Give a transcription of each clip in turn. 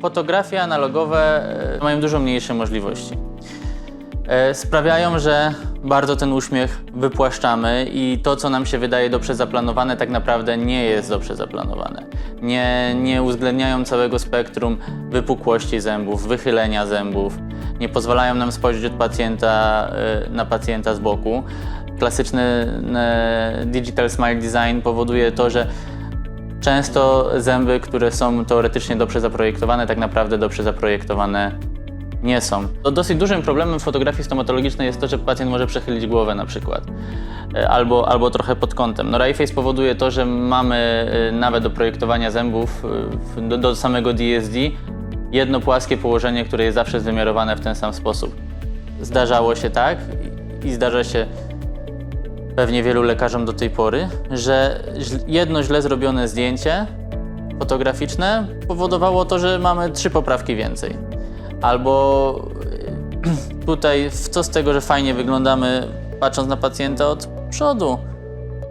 Fotografie analogowe e, mają dużo mniejsze możliwości. E, Sprawiają, że bardzo ten uśmiech wypłaszczamy i to, co nam się wydaje dobrze zaplanowane, tak naprawdę nie jest dobrze zaplanowane. Nie, nie uwzględniają całego spektrum wypukłości zębów, wychylenia zębów, nie pozwalają nam spojrzeć od pacjenta e, na pacjenta z boku. Klasyczny digital smile design powoduje to, że często zęby, które są teoretycznie dobrze zaprojektowane, tak naprawdę dobrze zaprojektowane nie są. Dosyć dużym problemem fotografii stomatologicznej jest to, że pacjent może przechylić głowę na przykład. E, Albo, albo trochę pod kątem. No Rayface powoduje to, że mamy e, nawet do projektowania zębów e, do, do samego DSD jedno płaskie położenie, które jest zawsze wymiarowane w ten sam sposób. Zdarzało się tak i zdarza się pewnie wielu lekarzom do tej pory, że jedno źle zrobione zdjęcie fotograficzne powodowało to, że mamy trzy poprawki więcej. Albo y, tutaj, co z tego, że fajnie wyglądamy patrząc na pacjenta od przodu,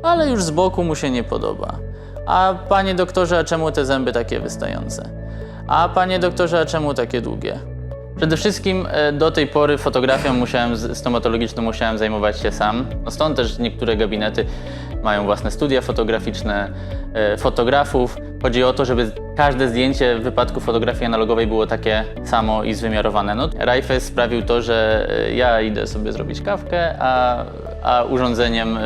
ale już z boku mu się nie podoba. A panie doktorze, a czemu te zęby takie wystające? A panie doktorze, a czemu takie długie? Przede wszystkim e, do tej pory fotografią musiałem, stomatologiczną musiałem zajmować się sam. No stąd też niektóre gabinety mają własne studia fotograficzne, e, fotografów. Chodzi o to, żeby każde zdjęcie w wypadku fotografii analogowej było takie samo i zwymiarowane. No, Rayfest sprawił to, że e, ja idę sobie zrobić kawkę, a, a urządzeniem,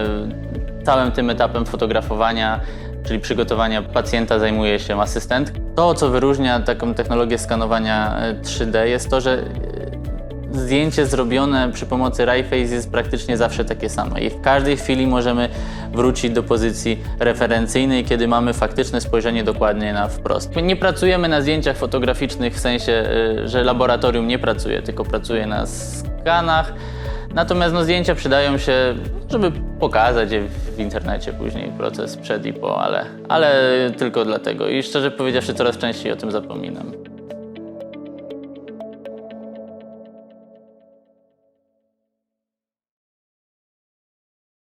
całym tym etapem fotografowania czyli przygotowania pacjenta zajmuje się asystent. To, co wyróżnia taką technologię skanowania e, 3D jest to, że e, zdjęcie zrobione przy pomocy Rayface jest praktycznie zawsze takie same i w każdej chwili możemy wrócić do pozycji referencyjnej, kiedy mamy faktyczne spojrzenie dokładnie na wprost. My nie pracujemy na zdjęciach fotograficznych w sensie, e, że laboratorium nie pracuje, tylko pracuje na skanach. Natomiast no, zdjęcia przydają się, żeby pokazać je w internecie później proces przed i po, ale, ale tylko dlatego. I szczerze powiedziawszy, coraz częściej o tym zapominam.